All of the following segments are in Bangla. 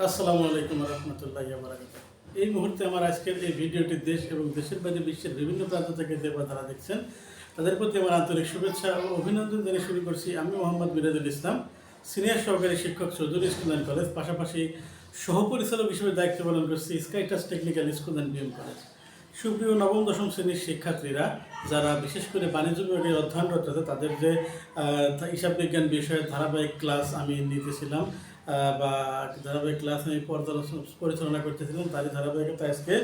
আসসালামু আলাইকুম রহমতুল্লাহ এই মুহূর্তে আমার আজকের এই ভিডিওটি দেশ এবং দেশের বাইরে বিশ্বের বিভিন্ন প্রান্ত থেকে যে তারা দেখছেন, তাদের প্রতি আমার আন্তরিক শুভেচ্ছা ও অভিনন্দন জানিয়ে শুরু করছি। আমি মোহাম্মদ মিরাজুল ইসলাম, সিনিয়র সহকারী শিক্ষক চৌধুরী স্কুল অ্যান্ড কলেজ, পাশাপাশি সহপরিচালক হিসেবে দায়িত্ব পালন করছি স্কাইটাস technical school and BM college. সুপ্রিয় নবম, দশম শ্রেণির শিক্ষার্থীরা, যারা বিশেষ করে বাণিজ্য বিভাগে অধ্যয়নরত তাদের যে হিসাব বিজ্ঞান বিষয়ে ধারাবাহিক ক্লাস আমি নিতেছিলাম বা ধারাবাহিক ক্লাস আমি পর্যালোচনা, পরিচালনা করতেছিলাম, তারই ধারাবাহিকতা আজকে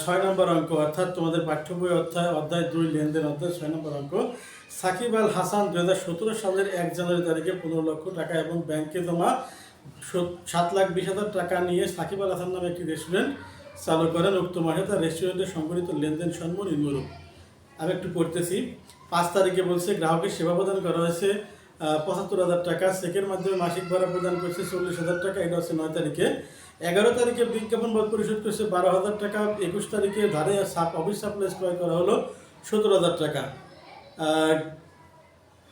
ছয় নম্বর অঙ্ক, অর্থাৎ তোমাদের পাঠ্য বই অধ্যায় অধ্যায় দুই, লেনদেন অধ্যায় ছয় নম্বর অঙ্ক। সাকিব আল হাসান দু হাজার সতেরো সালের এক জানুয়ারি তারিখে পনেরো লক্ষ টাকা এবং ব্যাংকে জমা সাত লাখ বিশ হাজার টাকা নিয়ে সাকিব আল হাসান নামে একটি রেস্টুরেন্ট চালু করেন। উক্ত মাসে তার রেস্টুরেন্টের সংগঠিত লেনদেন সন্ম নিম্নরূপ আমি একটু পড়তেছি। পাঁচ তারিখে বলছে, গ্রাহকের সেবা প্রদান করা হয়েছে পঁচাত্তর হাজার টাকা। চেকের মাধ্যমে মাসিক ভাড়া প্রদান করছে চল্লিশ হাজার টাকা। এটা হচ্ছে নয় তারিখে। এগারো তারিখে বিজ্ঞাপন বোধ পরিশোধ করছে বারো হাজার টাকা। একুশ তারিখে ধারে সাপ অফিস সাপ্লাইজ ক্রয় করা হলো সতেরো হাজার টাকা।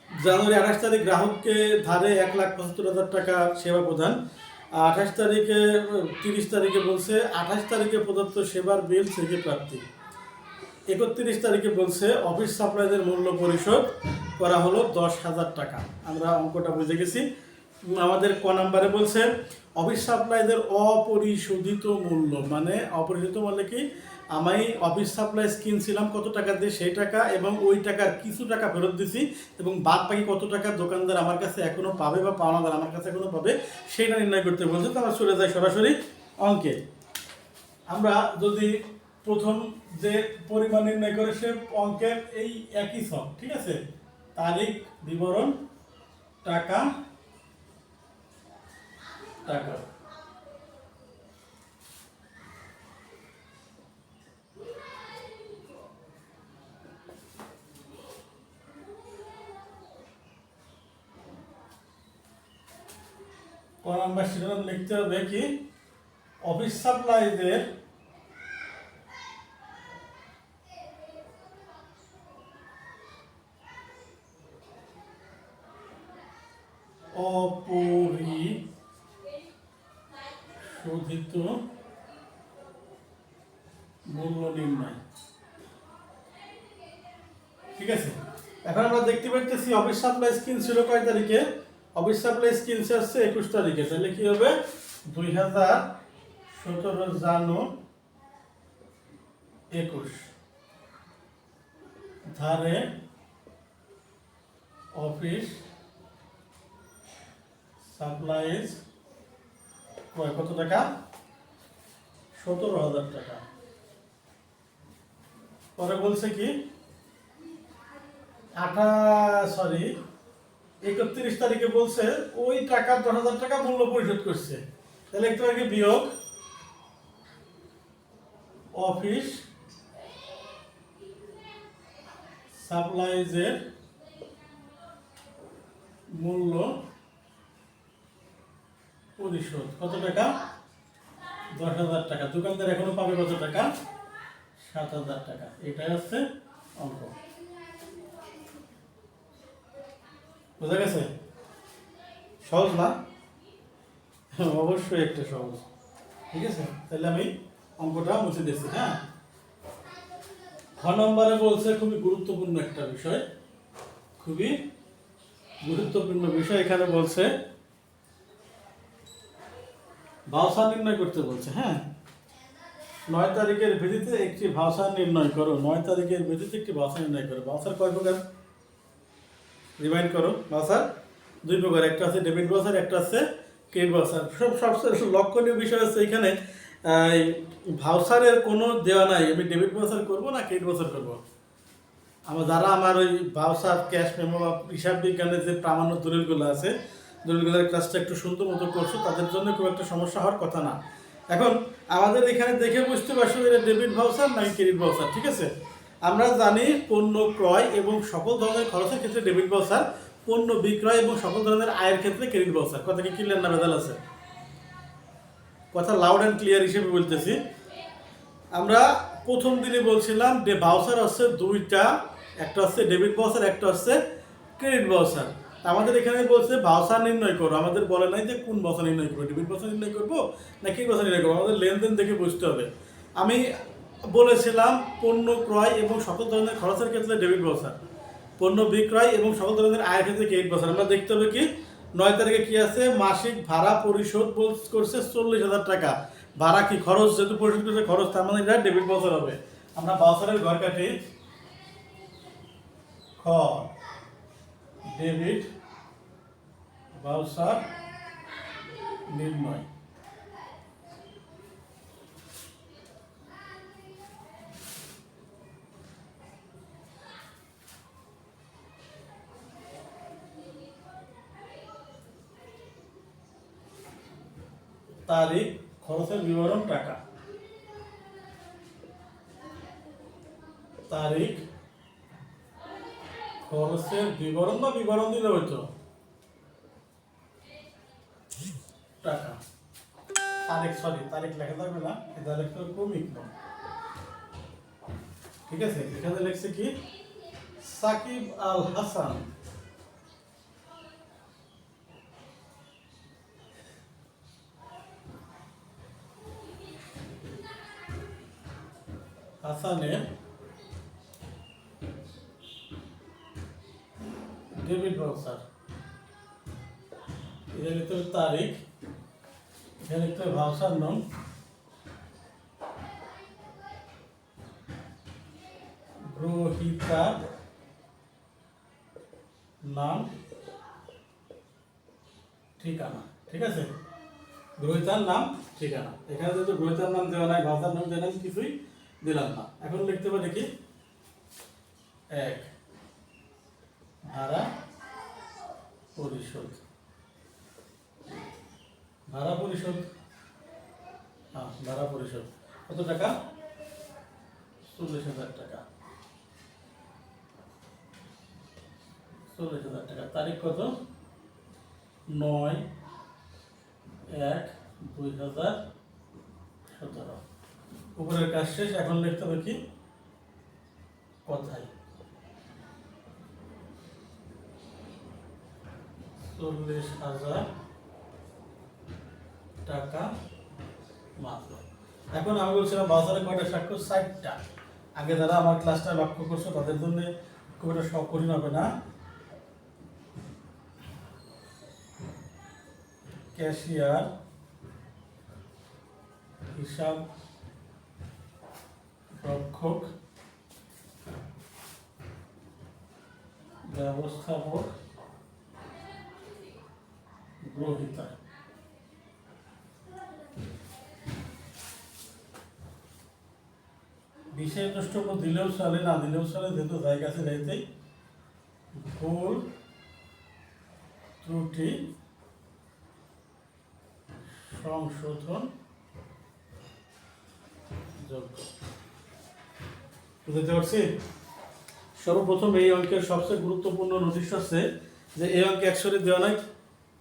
জানুয়ারি আঠাশ তারিখ গ্রাহককে ধারে এক লাখ পঁচাত্তর হাজার টাকা সেবা প্রদান। আঠাশ তারিখে, তিরিশ তারিখে বলছে, আঠাশ তারিখে প্রদত্ত সেবার বিল থেকে প্রাপ্তি। একত্রিশ তারিখে বলছে অফিস সাপ্লাইজের মূল্য পরিশোধ করা হলো দশ হাজার টাকা। আমরা অঙ্কটা বুঝে গেছি। আমাদের ক নাম্বারে বলছে, অফিস সাপ্লাইজের অপরিশোধিত মূল্য মানে অপরিশোধিত মানে কি? আমি অফিস সাপ্লাইজ কিনছিলাম কত টাকা দিয়ে সেই টাকা এবং ওই টাকার কিছু টাকা ফেরত দিছি এবং বাদ বাকি কত টাকা দোকানদার আমার কাছে এখনও পাবে বা পাওনাদার আমার কাছে এখনও পাবে, সেটা নির্ণয় করতে বলছে। তো আমরা চলে যাই সরাসরি অঙ্কে। আমরা যদি প্রথম যে পরিমাণ নির্ণয় করে সে অঙ্কের এই একই সব, ঠিক আছে? তারিখ, বিবরণ, টাকা টাকা। ক নাম্বার লিখতে হবে কি? অফিস সাপ্লাইজের অপরিশোধিত মূল্য নির্ণয়। ঠিক আছে? এখন আমরা দেখতে পাচ্ছি অফিস সাপ্লাই স্কিম ছিল কয় তারিখে? অফিস সাপ্লাই স্কিম আসছে একুশ তারিখে। তাহলে কি হবে? দুই হাজার সতেরো জানু একুশ। ধারে অফিস সাপ্লাইজ কত টাকা? সতেরো হাজার টাকা। পরে বলছে কি? আঠা সরি একত্রিশ তারিখে বলছে, ওই টাকা দশ হাজার টাকা মূল্য পরিশোধ করছে। তাহলে একটু আগে বিয়োগ, অফিস, সাপ্লাইজের মূল্য পরিশোধ। কত টাকা? দশ হাজার টাকা। দোকানদার এখনও পাবে কত টাকা? সাত হাজার টাকা। এটাই হচ্ছে অঙ্ক। বোঝা গেছে? সহজ না? অবশ্যই একটা সহজ। ঠিক আছে? তাহলে আমি অঙ্কটা মুছে দিচ্ছি হ্যাঁ? খ নম্বরে বলছে খুবই গুরুত্বপূর্ণ একটা বিষয়। খুবই গুরুত্বপূর্ণ বিষয় এখানে বলছে ভাওসা নির্ণয় করতে বলছে হ্যাঁ? নয় তারিখের ভিত্তিতে একটি ভাষা নির্ণয় করো, নয় তারিখের ভিত্তিতে একটি ভাষা নির্ণয় করো। ভাষার কয় প্রকার? রিমাইন্ড করো ভাষার দুই প্রকার, একটা আছে ডেবিট ভাষার একটা আছে ক্রেডিট ভাষার সব সবচেয়ে লক্ষণীয় বিষয় হচ্ছে এখানে ভাউসারের কোনো দেওয়া নাই। আমি ডেবিট ভাউসার করব না ক্রেডিট ভাউসার করব? আমার যারা আমার ওই ভাউসার ক্যাশ মেমো হিসাব বিজ্ঞানের যে প্রামাণ্য দলিলগুলো আছে দলিলগুলোর ক্লাসটা একটু সুন্দর মতো করছ, তাদের জন্য খুব একটা সমস্যা হওয়ার কথা না। এখন, আমাদের এখানে দেখে বুঝতে পারছ এটা ডেবিট ভাউচার নাকি ক্রেডিট ভাউচার, ঠিক আছে? আমরা জানি পণ্য ক্রয় এবং সকল ধরনের খরচের ক্ষেত্রে ডেবিট ভাউচার, পণ্য বিক্রয় এবং সকল ধরনের আয়ের ক্ষেত্রে ক্রেডিট ভাউচার। কথা কি ক্লিয়ার না বেদাল আছে? কথা লাউড অ্যান্ড ক্লিয়ার হিসেবে বলতেছি। আমরা প্রথম দিনে বলছিলাম যে ভাউচার হচ্ছে দুইটা, একটা হচ্ছে ডেবিট ভাউচার, একটা হচ্ছে ক্রেডিট ভাউচার। আমাদের এখানে বলছে ভাষা নির্ণয় করো। আমাদের বলে নাই যে কোন ভাষা নির্ণয় করব ডেবিট ভাষা নির্ণয় করব না কি ভাষা নির্ণয় করব? আমাদের লেনদেন দেখে বুঝতে হবে। আমি বলেছিলাম পণ্য ক্রয় এবং সকল ধরনের খরচের ক্ষেত্রে ডেবিট ভাষা পণ্য বিক্রয় এবং সকল ধরনের আয়ের ক্ষেত্রে ক্রেডিট ভাষা আমরা দেখতে হবে কি, নয় তারিখে কি আছে? মাসিক ভাড়া পরিশোধ করছে চল্লিশ হাজার টাকা। ভাড়া কি খরচ? যেহেতু পরিশোধ করছে খরচ, তার মানে এটা ডেবিট ভাষার হবে। আমরা বাউসারের ঘর কাটি খ ডেবিট বাউসার নির্ণয় তারিখ খরচের বিবরণ টাকা। তারিখ খরচের বিবরণ বা বিবরণ দিলে হইতো? টাকা। তারিখ সরি তারিখ লেখা থাকবে না, এটা লিখতে ক্রমিক নাম ঠিক আছে? এখানে লিখছে কি? সাকিব আল হাসান হাসানের বাউচার এখানে লিখতে হবে তারিখ লিখতে হবে ভাউচার নাম। গ্রহিতার নাম, ঠিকানা, ঠিক আছে? গ্রহিতার নাম, ঠিকানা। এখানে যেহেতু গ্রহিতার নাম দেওয়া নাই, ভাষার নাম দেওয়া নাই, কিছুই দিলাম না। এখন লিখতে পারি কি? এক। ভাড়া পরিশোধ ভাড়া পরিশোধ হ্যাঁ ভাড়া পরিশোধ কত টাকা? চল্লিশ হাজার টাকা। চল্লিশ হাজার টাকা। তারিখ কত? নয় এক দুই হাজার সতেরো। উপরের কাজ শেষ, এখন লিখতে হবে কি? কথাই চল্লিশ হাজার টাকা মাত্র। এখন আমি বলছিলাম বাজারে কয়টা সাক্ষ্য ষাটটা। আগে যারা আমার ক্লাসটা লক্ষ্য করছ, তাদের জন্য খুব একটা সব কঠিন হবে না। ক্যাশিয়ার হিসাব রক্ষক ব্যবস্থাপক গ্রহিতা। বিশেষ দ্রষ্টব্য দিলেও চলে, না দিলেও চলে, যেহেতু জায়গা আছে যাইতেই ভুল ত্রুটি। সংশোধন বুঝতে পারছি? সর্বপ্রথম এই অঙ্কের সবচেয়ে গুরুত্বপূর্ণ নোটিশ হচ্ছে যে এই অঙ্কে একশোরে দেওয়া নাই।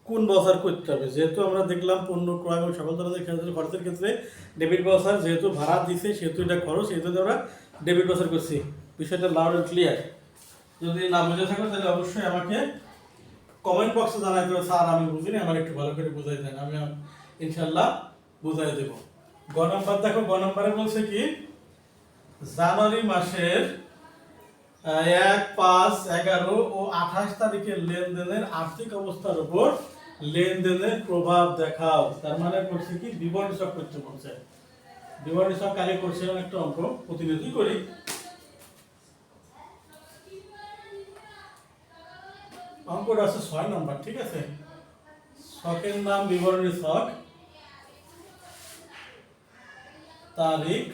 কোন বছর করতে হবে? যেহেতু আমরা দেখলাম পণ্য ক্রয় এবং সকল ধরনের ক্ষেত্রে খরচের ক্ষেত্রে ডেবিট বছর যেহেতু ভাড়া দিছে, সেহেতু এটা খরচ, সেহেতু আমরা ডেবিট বছর করছি। বিষয়টা লাউড অ্যান্ড ক্লিয়ার যদি না বুঝে থাকো, তাহলে অবশ্যই আমাকে কমেন্ট বক্সে জানাই দেবে স্যার, আমি বুঝিনি, আমার একটু ভালো করে বুঝাই দেন, আমি ইনশাল্লাহ বুঝাই দেবো। গ নম্বর দেখো, গ নম্বরে বলছে কি, জানুয়ারি মাসের এক পাঁচ এগারো ও আঠাশ তারিখের লেনদেনের আর্থিক অবস্থার উপর লেনদেনের প্রভাব দেখাও। তার মানে করছে কি? বিবরণী সব করতে বলছে। বিবরণী সব কালে করছিলাম একটা অঙ্ক। প্রতিনিধি করি। অঙ্কটা আছে ছয় নম্বর, ঠিক আছে? শখের নাম, বিবরণী শখ। তারিখ,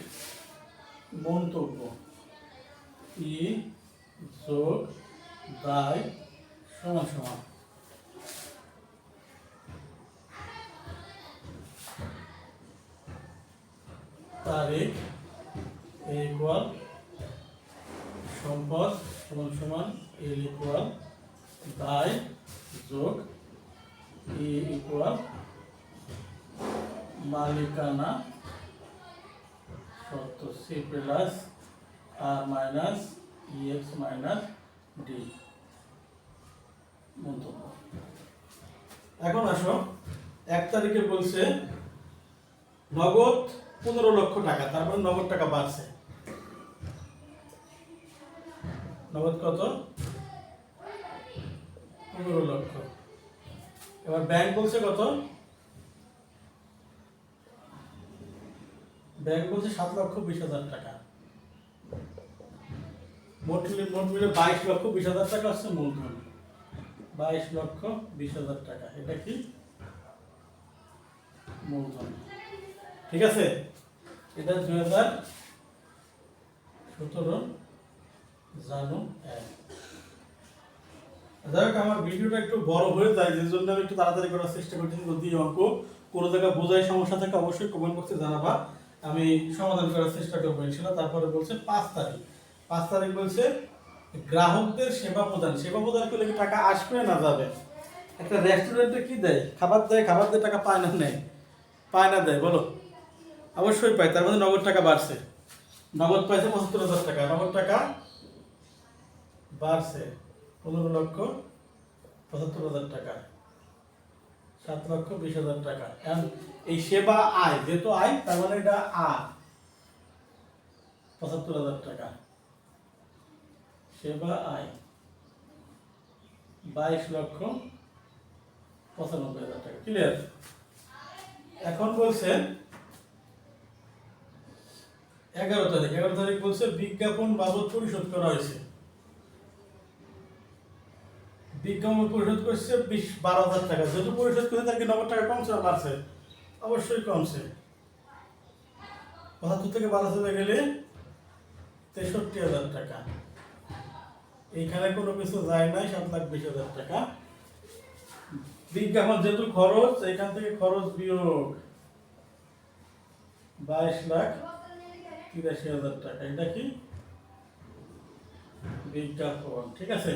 মন্তব্য। ই যোগ দায় সমান সমান। তারিখ ইকুয়াল সম্পদ সমান সমান এল ইকুয়াল দায় যোগ ই ইকুয়াল মালিকানা সত্য C plus R minus E X minus D মন্তব্য। এখন আসো, এক তারিখে বলছে নগদ পনেরো লক্ষ টাকা তারপরে নগদ টাকা বাড়ছে। নগদ কত? পনেরো লক্ষ। এবার ব্যাংক বলছে কত? ব্যাংক বলছে সাত লক্ষ বিশ হাজার টাকা। মোট মোট মিলে বাইশ লক্ষ বিশ হাজার টাকা হচ্ছে মূলধন বাইশ লক্ষ বিশ হাজার টাকা, এটা কি? মূলধন ঠিক আছে? এটা দুই হাজার সতেরো জানু যাই আমার ভিডিওটা একটু বড় হয়ে যায়, যে জন্য আমি একটু তাড়াতাড়ি করার চেষ্টা করছি। যদি অঙ্ক, কোনো জায়গায় বোঝায় সমস্যা থাকে অবশ্যই কমেন্ট বক্সে জানাবা। আমি সমাধান করার চেষ্টা করব ইনশাল্লাহ। তারপরে বলছে পাঁচ তারিখ। পাঁচ তারিখ বলছে, গ্রাহকদের সেবা প্রদান। সেবা প্রদান করলে কি টাকা আসবে না যাবে? একটা রেস্টুরেন্টে কি দেয়? খাবার দেয়, খাবার দিয়ে টাকা পায় না নেয়? পায় না দেয়, বলো। অবশ্যই পায়, তার মধ্যে নগদ টাকা বাড়ছে। নগদ পাইছে পঁচাত্তর হাজার টাকা, নগদ টাকা বাড়ছে। পনেরো লক্ষ পঁচাত্তর হাজার টাকা, সাত লক্ষ বিশ হাজার টাকা। এই সেবা আয়, যেহেতু আয়, তার মানে এটা আয়, পঁচাত্তর হাজার টাকা। সেবা আয় বাইশ লক্ষ পঁচানব্বই হাজার টাকা। ক্লিয়ার এখন বলছে, এগারো তারিখ। এগারো তারিখ বলছে, বিজ্ঞাপন বাবদ পরিশোধ করা হয়েছে। বিজ্ঞাপন পরিশোধ করছে বিশ বারো হাজার টাকা। যেহেতু পরিশোধ করে তার কি নব্বই টাকা কমছে না বাড়ছে? অবশ্যই কমছে। পঁচাত্তর থেকে বারো চলে গেলে তেষট্টি হাজার টাকা। এইখানে কোনো কিছু যায় নাই, সাত লাখ বিশ হাজার টাকা। বিজ্ঞাপন যেহেতু খরচ এখান থেকে খরচ বিয়োগ বাইশ লাখ তিরাশি হাজার টাকা। এটা কি? বিজ্ঞাপন, ঠিক আছে?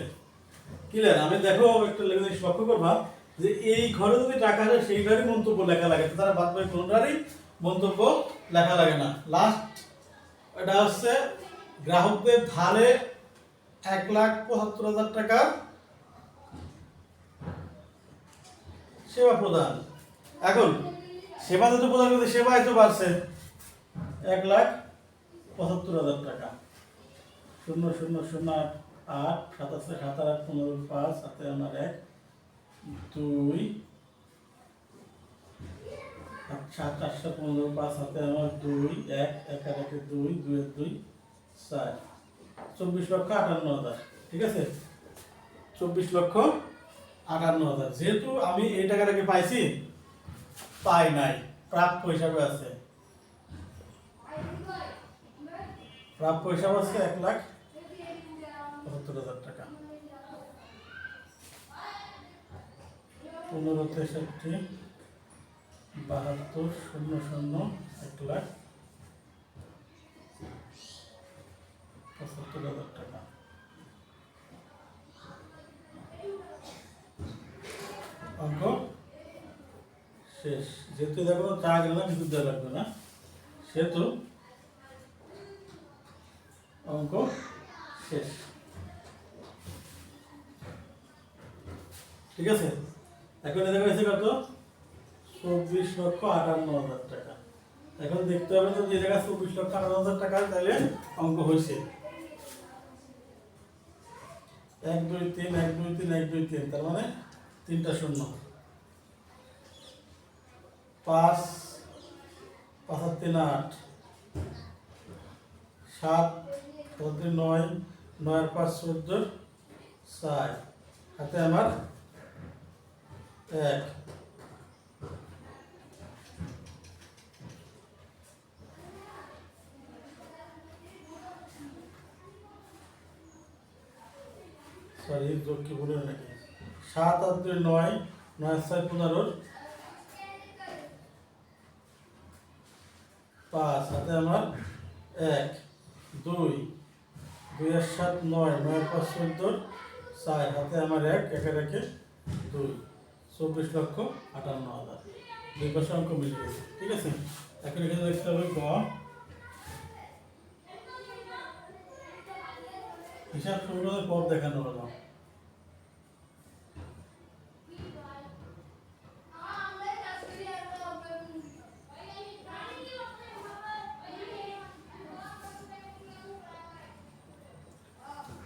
ক্লিয়ার আমি দেখো একটা জিনিস লক্ষ্য করবা যে এই ঘরে যদি টাকা আসে, সেই মন্তব্য লেখা লাগে। তারা বাদ বাকি কোনটারই মন্তব্য লেখা লাগে না। লাস্ট এটা হচ্ছে গ্রাহকদের ধারে এক লাখ পঁচাত্তর হাজার টাকার সেবা প্রদান এখন সেবা যদি প্রদান করতে সেবা তো বাড়ছে। এক লাখ পঁচাত্তর হাজার টাকা। শূন্য শূন্য শূন্য, আট আট সাতাশে সাতার আট পনেরো, পাঁচ হাতে আমার এক, দুই, সাত, আটশো পনেরো, পাঁচ হাতে আমার দুই, এক এক দুই দুই দুই, চার। চব্বিশ লক্ষ আটান্ন হাজার, ঠিক আছে? চব্বিশ লক্ষ আটান্ন হাজার। যেহেতু আমি এই টাকাটাকে পাইছি? পাই নাই। প্রাপ্য হিসাবে আছে। প্রাপ্য হিসাব আছে এক লাখ পঁচাত্তর হাজার টাকা। পনেরো তেষট্টি, বাহাত্তর, শূন্য শূন্য, এক লাখ পঁচাত্তর হাজার টাকা। অঙ্ক? শেষ। যেহেতু দেখো চা গেল না, বিদ্যুৎ দেওয়া লাগবে না। সেহেতু অঙ্ক শেষ। ঠিক আছে? এখন দেখা গেছে কত? চব্বিশ লক্ষ আটান্ন হাজার টাকা। এখন দেখতে হবে তো যে জায়গায় চব্বিশ লক্ষ আটান্ন হাজার টাকা, তাহলে অঙ্ক হয়েছে। এক, দুই, তিন, এক, দুই, তিন, এক, দুই, তিন, তার মানে তিনটা শূন্য। পাঁচ পাঁচ তিন আট, সাত পদ্ধতি নয় নয় পাঁচ চোদ্দ, চার। হাতে আমার এক। সাত আর দুই নয় নয় ছয় পনেরো পাঁচ হাতে আমার এক, দুই দুই সাত নয় নয় পাঁচ চার, হাতে আমার এক চব্বিশ লক্ষ আটান্ন হাজার। দুই পাশে অঙ্ক গেছে, ঠিক আছে? এখন এখানে দেখতে হবে হিসাব পর দেখানো হলো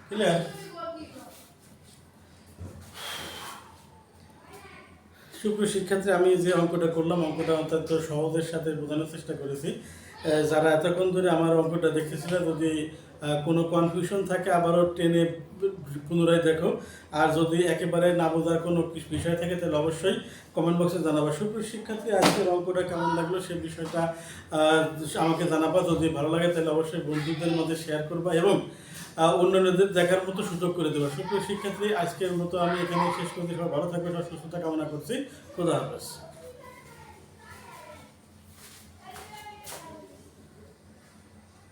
ক্লিয়ার শিক্ষার্থী, আমি যে অঙ্কটা করলাম, অঙ্কটা অত্যন্ত সহজের সাথে বোঝানোর চেষ্টা করেছি। যারা এতক্ষণ ধরে আমার অঙ্কটা দেখতেছিল যদি কোনো কনফিউশন থাকে, আবারও টেনে পুনরায় দেখো। আর যদি একেবারে না বোঝার কোনো বিষয় থাকে, তাহলে অবশ্যই কমেন্ট বক্সে জানাবা। সুপ্রিয় শিক্ষার্থী, আজকের অঙ্কটা কেমন লাগল সে বিষয়টা আমাকে জানাবা। যদি ভালো লাগে, তাহলে অবশ্যই বন্ধুদের মধ্যে শেয়ার করবা এবং অন্যান্যদের দেখার মতো সুযোগ করে দেবে। সুপ্রিয় শিক্ষার্থী, আজকের মতো আমি এখানে শেষ করতে সবাই ভালো থাকবে সুস্থতা কামনা করছি। খোদা হাফেজ।